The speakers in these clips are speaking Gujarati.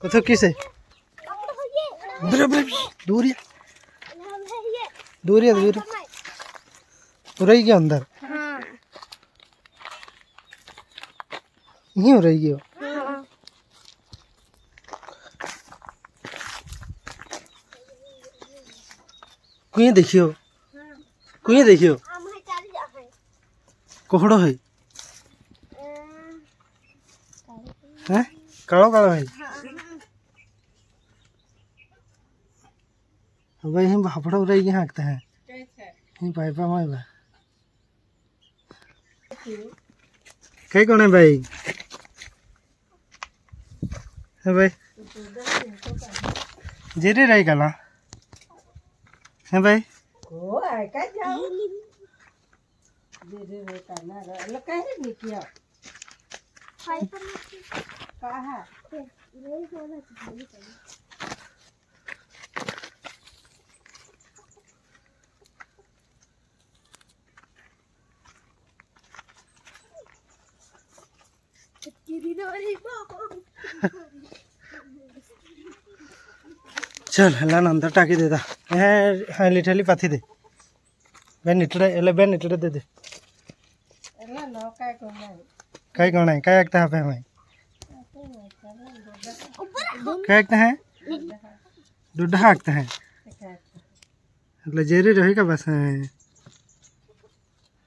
કિસે બરાબર દૂરિયા દૂરિયા દૂરિયા રહી ગયો અંદર અહીં રહી ગયો કુએ દેખ્યો કુએ દેખ્યો કોહડો હે હે કાળો કાળો હે હવે અહીં ભાફડો રહી ગયા હાંકતા હે અહીં પાઇપા માં આવ્યા કઈ કોણે ભાઈ હે ભાઈ જેરે રહી ગલા હે ભાઈ ચાલ હેલા અંદર ટાંકી દેતા હે હા લીઠેલી પાથી દે બે નીટડે એટલે બે નીટડે દે દે કઈ ગણાય કઈ એકતા આપે અમે કઈ એકતા હે દુడ్ડા હાકતા હે એટલે જેરી રહી કે બસ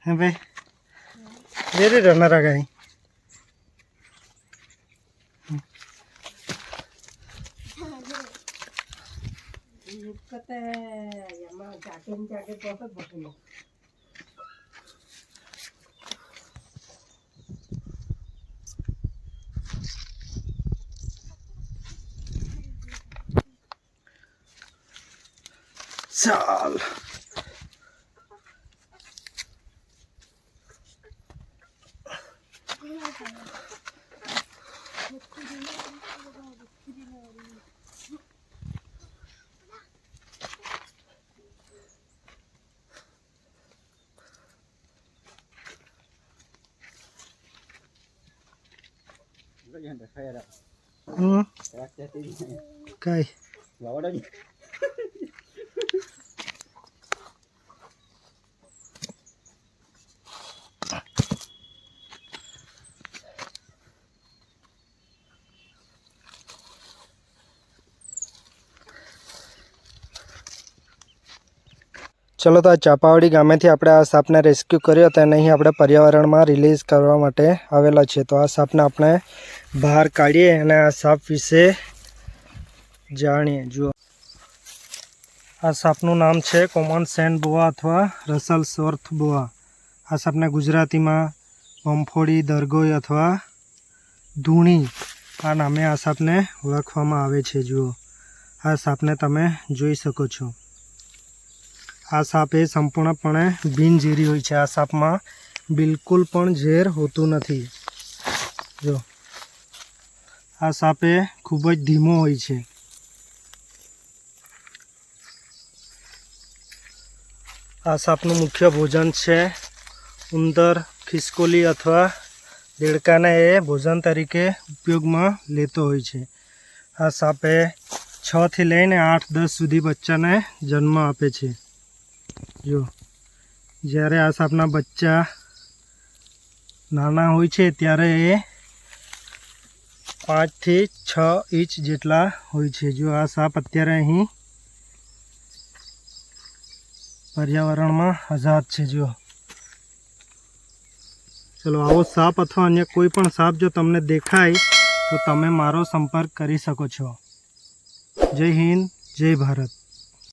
હે ભાઈ જેરી રહેનારા કઈ ಕತೆ ಯಮ್ಮ ಜಾಕೆನ್ ಜಾಕೆಟ್ ಹೋಗಿ ಬರ್ತೀನಿ ಸಾಲ್ Thank you. હમ કઈ ચલો તો આ ચાપાવાડી ગામેથી આપણે આ સાપને રેસ્ક્યુ કર્યો તો અને અહીં આપણે પર્યાવરણમાં રિલીઝ કરવા માટે આવેલા છે તો આ સાપને આપણે બહાર કાઢીએ અને આ સાપ વિશે જાણીએ. જુઓ. આ સાપનું નામ છે કોમન સેન્ડ બોઆ અથવા રસલ સોર્થ બોઆ આ સાપને ગુજરાતીમાં બમફોડી, દરગોઈ અથવા ધૂણી આ નામે આ સાપને ઓળખવામાં આવે છે. જુઓ. આ સાપને તમે જોઈ શકો છો. આ સાપ એ સંપૂર્ણપણે બિનઝેરી હોય છે. આ સાપમાં બિલકુલ પણ ઝેર હોતું નથી. જો આ સાપે ખૂબ જ ધીમો હોય છે. આ સાપનું મુખ્ય ભોજન છે ઉંદર, ખિસકોલી અથવા દેડકાને એ ભોજન તરીકે ઉપયોગમાં લેતો હોય છે. આ સાપે છથી લઈને આઠ, દસ સુધી બચ્ચાને જન્મ આપે છે. જો, જ્યારે આ સાપના બચ્ચા નાના હોય છે, ત્યારે એ પાંચથી છ ઇંચ જેટલા હોય છે. જો આ સાપ અત્યારે અહીં પર્યાવરણમાં આઝાદ છે જો ચલો, આવો સાપ અથવા અન્ય કોઈ પણ સાપ જો તમને દેખાય, તો તમે મારો સંપર્ક કરી શકો છો. જય હિન્દ, જય ભારત.